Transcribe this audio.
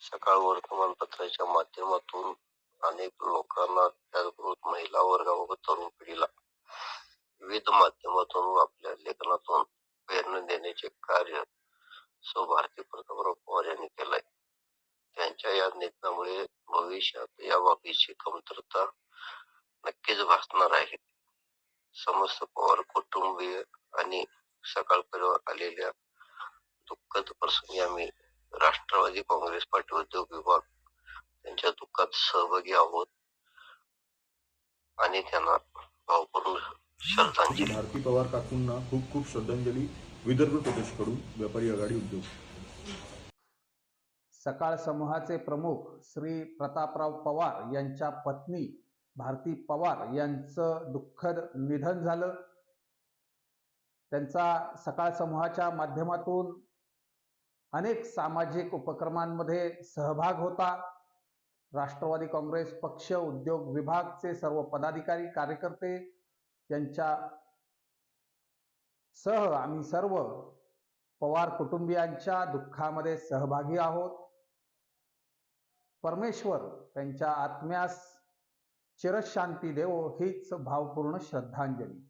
सकाळ वर्तमानपत्राच्या माध्यमातून अनेक लोकांना त्याचबरोबर महिला वर्गावर तरुण पिढीला विविध माध्यमातून आपल्या लेखनातून प्रेरणा देण्याचे कार्य सौ भारती प्रतापराव पवार यांनी केलंय. त्यांच्या या निधनामुळे भविष्यात या बाबीची कमतरता नक्कीच भासणार आहे. समस्त पवार कुटुंबीय आणि सकाळ परिवार आलेल्या दुःखद प्रसंगी आम्ही राष्ट्रवादी काँग्रेस पार्टी उद्योग विभाग. त्यांच्या दुःखात सहभागी आहोत. आणि त्यांना भावपूर्ण श्रद्धांजली भारती पवार काकूंना खूप खूप श्रद्धांजली. विदर्भ प्रदेशकडून व्यापारी आघाडी उद्योग. सकाळ समूहाचे प्रमुख श्री प्रतापराव पवार यांच्या पत्नी भारती पवार यांचं दुःखद निधन झालं. त्यांचा सकाळ समूहाच्या माध्यमातून अनेक सामाजिक उपक्रमांमध्ये सहभाग होता. राष्ट्रवादी काँग्रेस पक्ष उद्योग विभागचे सर्व पदाधिकारी कार्यकर्ते यांच्या सह आम्ही सर्व पवार कुटुंबियांच्या दुःखामध्ये सहभागी आहोत. परमेश्वर त्यांच्या आत्म्यास चिरशांती देवो हीच भावपूर्ण श्रद्धांजली.